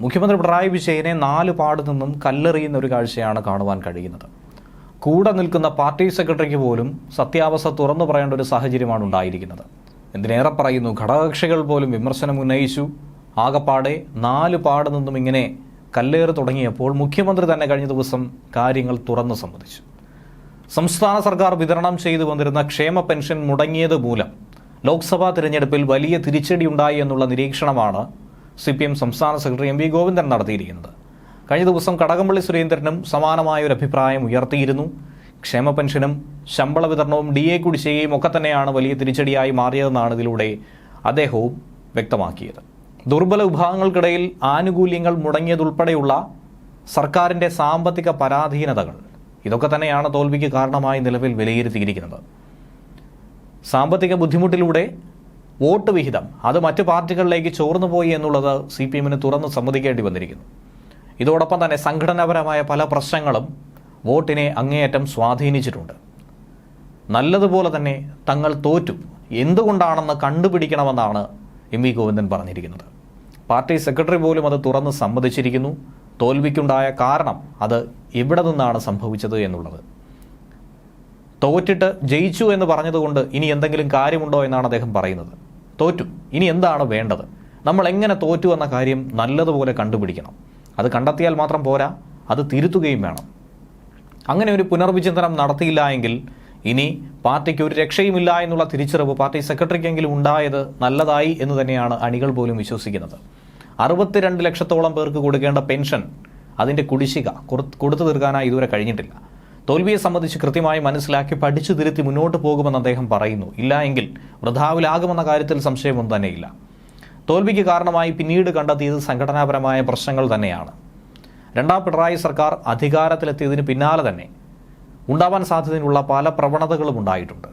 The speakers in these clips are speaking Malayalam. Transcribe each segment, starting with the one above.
മുഖ്യമന്ത്രി പിണറായി വിജയനെ നാല് പാട് നിന്നും കല്ലെറിയുന്ന ഒരു കാഴ്ചയാണ് കാണുവാൻ കഴിയുന്നത്. കൂടെ നിൽക്കുന്ന പാർട്ടി സെക്രട്ടറിക്ക് പോലും സത്യാവസ്ഥ തുറന്നു പറയേണ്ട ഒരു സാഹചര്യമാണ് ഉണ്ടായിരിക്കുന്നത്. എന്തിനേറെ പറയുന്നു ഘടകകക്ഷികൾ പോലും വിമർശനം ഉന്നയിച്ചു. ആകപ്പാടെ നാല് പാട് നിന്നും ഇങ്ങനെ കല്ലേറ് തുടങ്ങിയപ്പോൾ മുഖ്യമന്ത്രി തന്നെ കഴിഞ്ഞ ദിവസം കാര്യങ്ങൾ തുറന്നു സമ്മതിച്ചു. സംസ്ഥാന സർക്കാർ വിതരണം ചെയ്തു വന്നിരുന്ന ക്ഷേമ പെൻഷൻ മുടങ്ങിയത് മൂലം ലോക്സഭാ തിരഞ്ഞെടുപ്പിൽ വലിയ തിരിച്ചടിയുണ്ടായി എന്നുള്ള നിരീക്ഷണമാണ് സി പി എം സംസ്ഥാന സെക്രട്ടറി എം വി ഗോവിന്ദൻ നടത്തിയിരിക്കുന്നത്. കഴിഞ്ഞ ദിവസം കടകംപള്ളി സുരേന്ദ്രനും സമാനമായ ഒരു അഭിപ്രായം ഉയർത്തിയിരുന്നു. ക്ഷേമ പെൻഷനും ശമ്പള വിതരണവും ഡി എ കുടിശ്ശികയും ഒക്കെ തന്നെയാണ് വലിയ തിരിച്ചടിയായി മാറിയതെന്നാണ് ഇതിലൂടെ അദ്ദേഹവും വ്യക്തമാക്കിയത്. ദുർബല വിഭാഗങ്ങൾക്കിടയിൽ ആനുകൂല്യങ്ങൾ മുടങ്ങിയതുൾപ്പെടെയുള്ള സർക്കാരിന്റെ സാമ്പത്തിക പരാധീനതകൾ ഇതൊക്കെ തന്നെയാണ് തോൽവിക്ക് കാരണമായി നിലവിൽ വിലയിരുത്തിയിരിക്കുന്നത്. സാമ്പത്തിക ബുദ്ധിമുട്ടിലൂടെ വോട്ട് വിഹിതം. അത് മറ്റു പാർട്ടികളിലേക്ക് ചോർന്നു പോയി എന്നുള്ളത് സി പി എമ്മിന് തുറന്ന് സമ്മതിക്കേണ്ടി വന്നിരിക്കുന്നു. ഇതോടൊപ്പം തന്നെ സംഘടനാപരമായ പല പ്രശ്നങ്ങളും വോട്ടിനെ അങ്ങേയറ്റം സ്വാധീനിച്ചിട്ടുണ്ട്. നല്ലതുപോലെ തന്നെ തങ്ങൾ തോറ്റു. എന്തുകൊണ്ടാണെന്ന് കണ്ടുപിടിക്കണമെന്നാണ് എം വി ഗോവിന്ദൻ പറഞ്ഞിരിക്കുന്നത്. പാർട്ടി സെക്രട്ടറി പോലും അത് തുറന്ന് സമ്മതിച്ചിരിക്കുന്നു. തോൽവിക്കുണ്ടായ കാരണം അത് എവിടെ നിന്നാണ് സംഭവിച്ചത് എന്നുള്ളത്. തോറ്റിട്ട് ജയിച്ചു എന്ന് പറഞ്ഞതുകൊണ്ട് ഇനി എന്തെങ്കിലും കാര്യമുണ്ടോ എന്നാണ് അദ്ദേഹം പറയുന്നത്. തോറ്റു. ഇനി എന്താണ് വേണ്ടത്? നമ്മൾ എങ്ങനെ തോറ്റു എന്ന കാര്യം നല്ലതുപോലെ കണ്ടുപിടിക്കണം. അത് കണ്ടെത്തിയാൽ മാത്രം പോരാ. അത് തിരുത്തുകയും വേണം. അങ്ങനെ ഒരു പുനർവിചിന്തനം നടത്തിയില്ല എങ്കിൽ ഇനി പാർട്ടിക്ക് ഒരു രക്ഷയുമില്ല എന്നുള്ള തിരിച്ചറിവ് പാർട്ടി സെക്രട്ടറിക്കെങ്കിലും ഉണ്ടായത് നല്ലതായി എന്ന് തന്നെയാണ് അണികൾ പോലും വിശ്വസിക്കുന്നത്. അറുപത്തിരണ്ട് ലക്ഷത്തോളം പേർക്ക് കൊടുക്കേണ്ട പെൻഷൻ അതിന്റെ കുടിശ്ശിക കൊടുത്തു തീർക്കാനായി ഇതുവരെ കഴിഞ്ഞിട്ടില്ല. തോൽവിയെ സംബന്ധിച്ച് കൃത്യമായി മനസ്സിലാക്കി പഠിച്ചു തിരുത്തി മുന്നോട്ട് പോകുമെന്ന് അദ്ദേഹം പറയുന്നു. ഇല്ല എങ്കിൽ വൃഥാവിലാകുമെന്ന കാര്യത്തിൽ സംശയമൊന്നും തന്നെയില്ല. തോൽവിക്ക് കാരണമായി പിന്നീട് കണ്ടെത്തിയത് സംഘടനാപരമായ പ്രശ്നങ്ങൾ തന്നെയാണ്. രണ്ടാം പിണറായി സർക്കാർ അധികാരത്തിലെത്തിയതിന് പിന്നാലെ തന്നെ ഉണ്ടാവാൻ സാധ്യതയുള്ള പല പ്രവണതകളും ഉണ്ടായിട്ടുണ്ട്.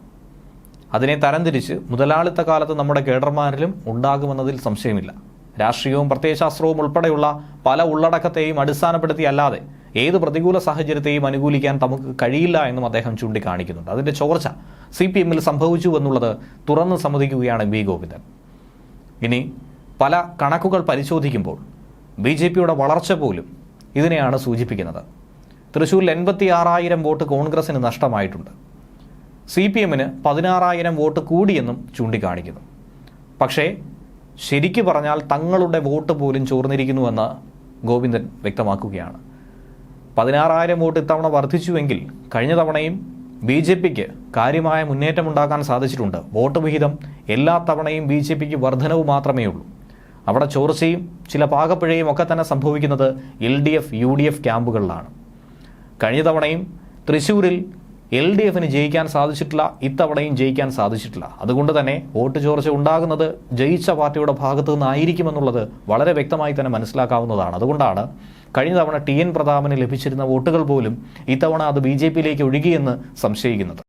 അതിനെ തരംതിരിച്ച് മുതലാളിത്ത കാലത്ത് നമ്മുടെ കേഡർമാരിലും ഉണ്ടാകുമെന്നതിൽ സംശയമില്ല. രാഷ്ട്രീയവും പ്രത്യയശാസ്ത്രവും ഉൾപ്പെടെയുള്ള പല ഉള്ളടക്കത്തെയും അടിസ്ഥാനപ്പെടുത്തിയല്ലാതെ ഏത് പ്രതികൂല സാഹചര്യത്തെയും അനുകൂലിക്കാൻ നമുക്ക് കഴിയില്ല എന്നും അദ്ദേഹം ചൂണ്ടിക്കാണിക്കുന്നുണ്ട്. അതിന്റെ ചോർച്ച സി പി എമ്മിൽ സംഭവിച്ചു എന്നുള്ളത് തുറന്ന് സമ്മതിക്കുകയാണ് വി ഗോവിന്ദൻ. ഇനി പല കണക്കുകൾ പരിശോധിക്കുമ്പോൾ ബി ജെ പിയുടെ വളർച്ച പോലും ഇതിനെയാണ് സൂചിപ്പിക്കുന്നത്. തൃശ്ശൂരിൽ എൺപത്തി ആറായിരം വോട്ട് കോൺഗ്രസിന് നഷ്ടമായിട്ടുണ്ട്. സി പി എമ്മിന് പതിനാറായിരം വോട്ട് കൂടിയെന്നും ചൂണ്ടിക്കാണിക്കുന്നു. പക്ഷേ ശരിക്കു പറഞ്ഞാൽ തങ്ങളുടെ വോട്ട് പോലും ചോർന്നിരിക്കുന്നുവെന്ന് ഗോവിന്ദൻ വ്യക്തമാക്കുകയാണ്. പതിനാറായിരം വോട്ട് ഇത്തവണ വർദ്ധിച്ചുവെങ്കിൽ കഴിഞ്ഞ തവണയും ബി ജെ പിക്ക് കാര്യമായ മുന്നേറ്റമുണ്ടാക്കാൻ സാധിച്ചിട്ടുണ്ട്. വോട്ട് വിഹിതം എല്ലാ തവണയും ബി ജെ പിക്ക് വർധനവ് മാത്രമേ ഉള്ളൂ അവിടെ ചോർച്ചയും ചില പാകപ്പിഴയും ഒക്കെ തന്നെ സംഭവിക്കുന്നത് L D F U D F ക്യാമ്പുകളിലാണ്. കഴിഞ്ഞ തവണയും തൃശ്ശൂരിൽ എൽ ഡി എഫിന് ജയിക്കാൻ സാധിച്ചിട്ടില്ല ഇത്തവണയും ജയിക്കാൻ സാധിച്ചിട്ടില്ല. അതുകൊണ്ട് തന്നെ വോട്ട് ചോർച്ച ഉണ്ടാകുന്നത് ജയിച്ച പാർട്ടിയുടെ ഭാഗത്തു നിന്നായിരിക്കുമെന്നുള്ളത് വളരെ വ്യക്തമായി തന്നെ മനസ്സിലാക്കാവുന്നതാണ്. അതുകൊണ്ടാണ് കഴിഞ്ഞ തവണ ടി എൻ പ്രതാപന് ലഭിച്ചിരുന്ന വോട്ടുകൾ പോലും ഇത്തവണ അത് ബി ജെ പിയിലേക്ക് ഒഴുകിയെന്ന് സംശയിക്കുന്നത്.